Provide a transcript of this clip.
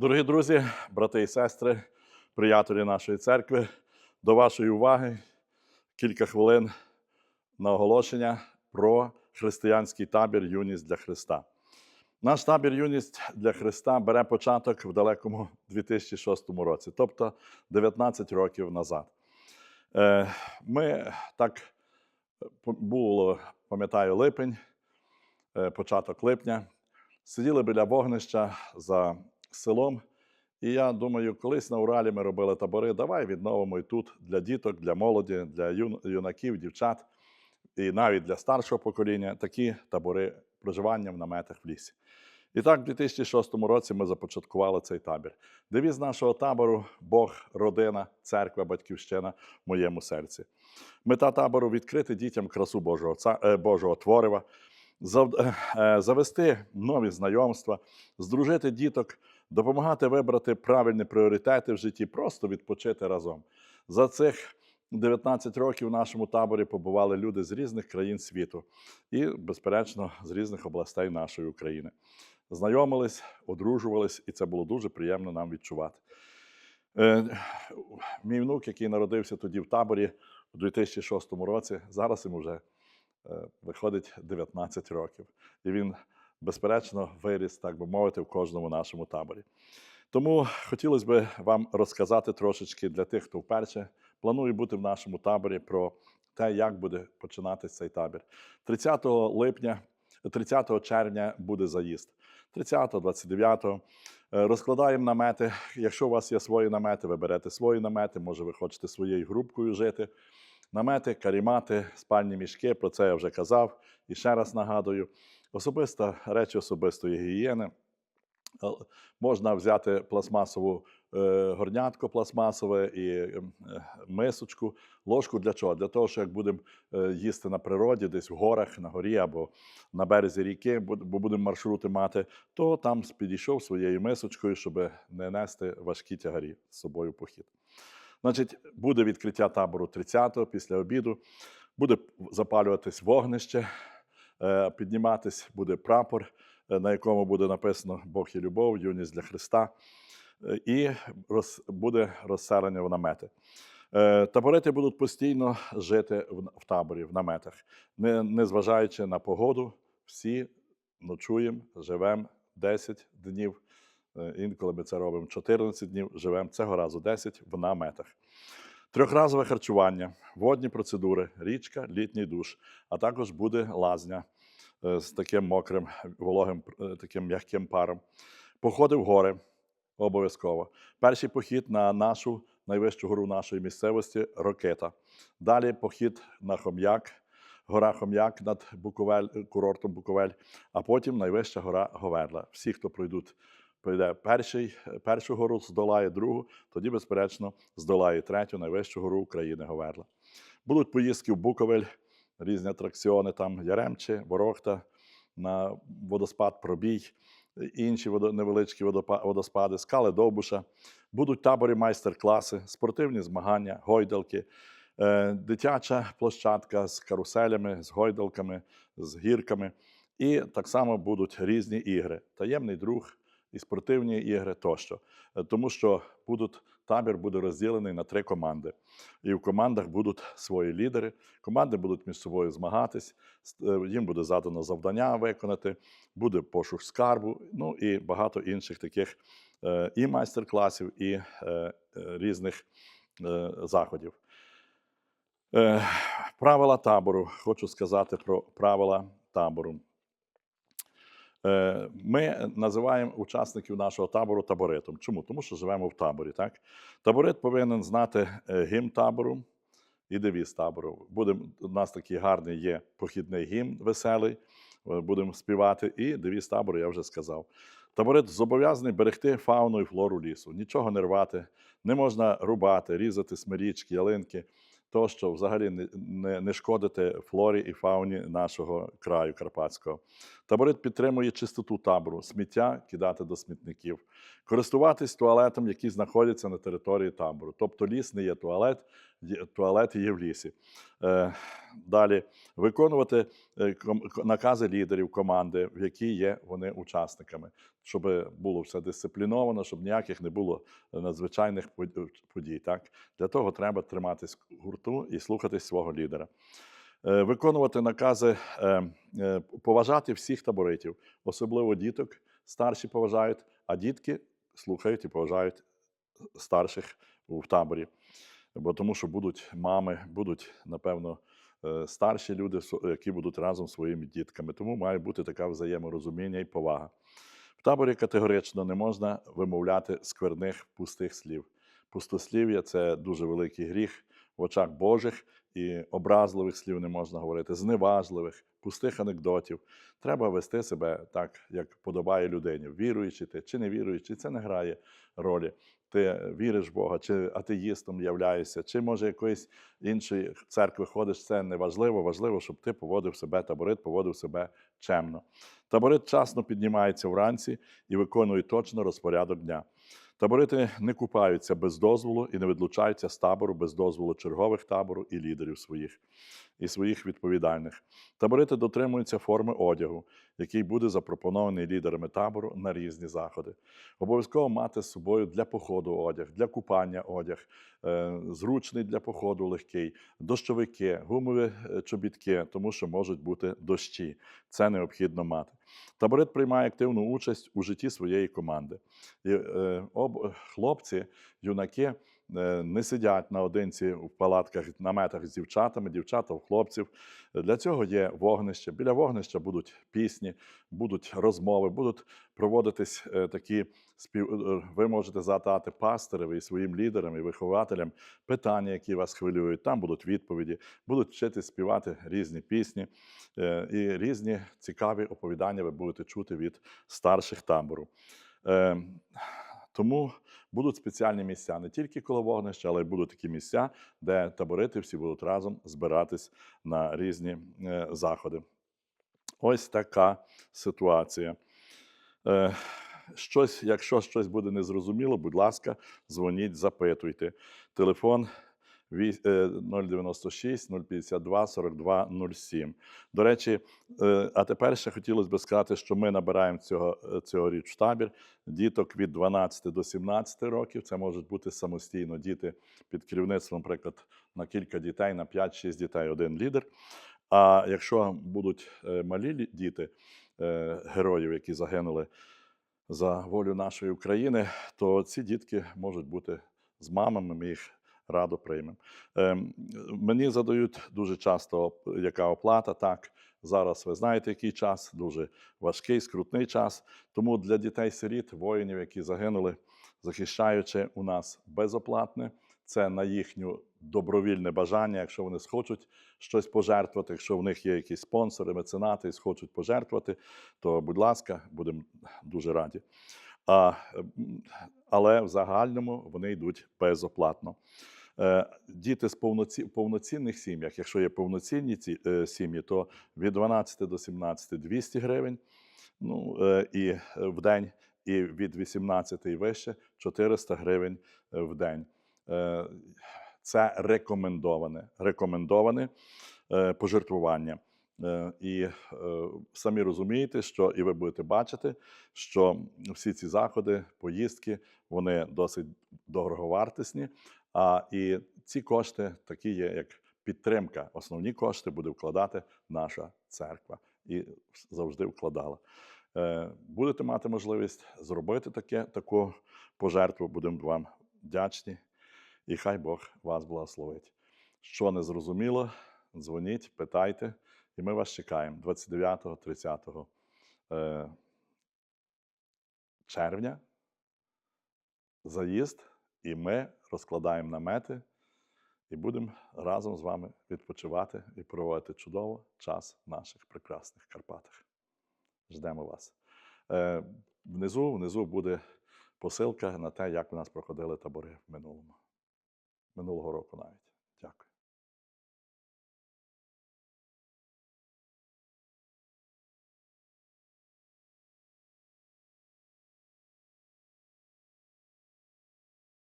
Дорогі друзі, брати і сестри, приятелі нашої церкви, до вашої уваги кілька хвилин на оголошення про християнський табір Юність для Христа. Наш табір Юність для Христа бере початок в далекому 2006 році, тобто 19 років назад. Е, Ми так було, пам'ятаю, липень, е, початок липня. Сиділи біля вогнища за селом. І я думаю, колись на Уралі ми робили табори. Давай відновимо і тут для діток, для молоді, для юнаків, дівчат і навіть для старшого покоління такі табори проживання в наметах в лісі. І так, в 2006 році ми започаткували цей табір. Девіз нашого табору Бог, родина, церква, батьківщина в моєму серці. Мета табору відкрити дітям красу Божого, е, Божого творива, е, е, завести нові знайомства, здружити діток, допомагати вибрати правильні пріоритети в житті, просто відпочити разом. За цих 19 років в нашому таборі побували люди з різних країн світу і, безперечно, з різних областей нашої України. Знайомились, одружувались, і це було дуже приємно нам відчувати. Е, Мій внук, який народився тоді в таборі у 2006 році, зараз йому вже е, виходить 19 років. І він, безперечно, виріс, так би мовити, в кожному нашому таборі. Тому хотілося б вам розказати трошечки для тих, хто вперше планує бути в нашому таборі про те, як буде починатися цей табір. 30 липня, 30 червня буде заїзд. 30, 29. Е, Розкладаємо намети. Якщо у вас є свої намети, ви берете свої намети, може ви хочете своєю групкою жити. Намети, карімати, спальні мішки, про це я вже казав і ще раз нагадую. Особиста речі особистої гігієни. Е, Можна взяти пластмасову е, горнятко пластмасове і е, мисочку, ложку для чого? Для того, що як будемо їсти на природі, десь в горах, на горі або на березі ріки, бо будемо маршрути мати, то там підійшов своєю мисочкою, щоб не нести важкі тягарі з собою похід. Значить, буде відкриття табору 30-го після обіду, буде запалюватись вогнище, підніматись буде прапор, е, на якому буде написано Бог і любов, юність для Христа, е, і буде розселення в намети. Е, Таборити будуть постійно жити в, таборі, в наметах, не, незважаючи на погоду, всі ночуємо, живемо 10 днів. Е, Інколи ми це робимо 14 днів, живемо цього разу 10 в наметах. Трьохразове харчування, водні процедури, річка, літній душ, а також буде лазня е, з таким мокрим, вологим, е, таким м'яким паром. Походи в гори обов'язково. Перший похід на нашу найвищу гору нашої місцевості Рокета. Далі похід на Хом'як, гора Хом'як над Буковель, курортом Буковель, а потім найвища гора Говерла. Всі, хто пройдуть, пройде перший, першу гору, здолає другу, тоді, безперечно, здолає третю, найвищу гору України Говерла. Будуть поїздки в Буковель, різні атракціони, там Яремче, Ворохта, на водоспад Пробій, інші невеличкі водоспади, скали Довбуша. Будуть табори майстер-класи, спортивні змагання, гойдалки, е, дитяча площадка з каруселями, з гойдалками, з гірками. І так само будуть різні ігри: таємний друг і спортивні ігри тощо. Е, Тому що будуть, табір буде розділений на три команди. І в командах будуть свої лідери. Команди будуть між собою змагатись, е, їм буде задано завдання виконати, буде пошук скарбу, ну і багато інших таких е, і майстер-класів, і різних заходів. Правила табору. Хочу сказати про правила табору. Е, Ми називаємо учасників нашого табору таборитом. Чому? Тому що живемо в таборі. Так? Таборит повинен знати е, гімн табору і девіз табору. Будем, у нас такий гарний є похідний гімн веселий. е, Будемо співати. І девіз табору я вже сказав. Таборит зобов'язаний берегти фауну і флору лісу. Нічого не рвати, не можна рубати, різати смирічки, ялинки, тощо взагалі не, не, не шкодити флорі і фауні нашого краю Карпатського. Таборит підтримує чистоту табору, сміття кидати до смітників, користуватись туалетом, які знаходяться на території табору. Тобто ліс не є туалет, туалет є в лісі. Е, Далі виконувати е, накази лідерів команди, в якій є вони учасниками, щоб було все дисципліновано, щоб ніяких не було надзвичайних подій. Так? Для того треба триматись гурту і слухатись свого лідера. Е, Виконувати накази, е, е, поважати всіх таборитів, особливо діток. Старші поважають, а дітки слухають і поважають старших в таборі. Бо тому що будуть мами, будуть, напевно, старші люди, які будуть разом зі своїми дітками. Тому має бути така взаєморозуміння і повага. В таборі категорично не можна вимовляти скверних пустих слів. Пустослів'я це дуже великий гріх в очах Божих, і образливих слів не можна говорити, зневажливих, пустих анекдотів. Треба вести себе так, як подобає людині. Віруючи ти чи не віруючи, це не грає ролі. Ти віриш в Бога, чи атеїстом являєшся, чи може якоїсь іншої церкви ходиш, це не важливо. Важливо, щоб ти поводив себе, таборит поводив себе чемно. Таборит вчасно піднімається вранці і виконує точно розпорядок дня. Таборити не купаються без дозволу і не відлучаються з табору без дозволу чергових табору і лідерів своїх і своїх відповідальних. Таборити дотримуються форми одягу, який буде запропонований лідерами табору на різні заходи. Обов'язково мати з собою для походу одяг, для купання одяг, е, зручний для походу легкий, дощовики, гумові е, чобітки, тому що можуть бути дощі. Це необхідно мати. Таборит приймає активну участь у житті своєї команди. І, е, об, хлопці, юнаки е, не сидять наодинці в палатках, наметах з дівчатами, дівчата в хлопців. Для цього є вогнище. Біля вогнища будуть пісні, будуть розмови, будуть проводитись е, такі спів. е, Ви можете задати пастиреві і своїм лідерам і вихователям питання, які вас хвилюють. Там будуть відповіді, будуть вчити співати різні пісні е, і різні цікаві оповідання ви будете чути від старших табору. Е, Тому будуть спеціальні місця не тільки коло вогнища, але й будуть такі місця, де таборити всі будуть разом збиратись на різні е, заходи. Ось така ситуація. Е, Щось, якщо щось буде незрозуміло, будь ласка, дзвоніть, запитуйте. Телефон 096 052 42 07. До речі, е, а тепер ще хотілося б сказати, що ми набираємо цього, е, цьогоріч табір діток від 12 до 17 років. Це можуть бути самостійно діти під керівництвом, наприклад, на кілька дітей, на 5-6 дітей, один лідер. А якщо будуть е, малі діти героїв, які загинули за волю нашої України, то ці дітки можуть бути з мамами. Ми їх радо приймемо. Ем, Мені задають дуже часто, яка оплата. Так, зараз ви знаєте, який час, дуже важкий, скрутний час. Тому для дітей-сиріт, воїнів, які загинули, захищаючи у нас безоплатне. Це на їхню добровільне бажання, якщо вони схочуть щось пожертвувати, якщо в них є якісь спонсори, меценати і схочуть пожертвувати, то, будь ласка, будемо дуже раді. А, але в загальному вони йдуть безоплатно. Е, Діти з повноці, повноцінних сім'ях, якщо є повноцінні ці е, сім'ї, то від 12 до 17 200 гривень ну, е, і в день, і від 18 і вище 400 гривень в день. Це рекомендоване, рекомендоване пожертвування. І самі розумієте, що і ви будете бачити, що всі ці заходи, поїздки, вони досить дороговартісні. А і ці кошти такі є, як підтримка. Основні кошти буде вкладати наша церква і завжди вкладала. Е, Будете мати можливість зробити таке, таку пожертву, будемо вам вдячні. І хай Бог вас благословить. Що не зрозуміло, дзвоніть, питайте, і ми вас чекаємо 29-30 е, червня. Заїзд, і ми розкладаємо намети і будемо разом з вами відпочивати і проводити чудово час в наших прекрасних Карпатах. Ждемо вас. Е, Внизу, внизу буде посилка на те, як у нас проходили табори в минулому, минулого року навіть.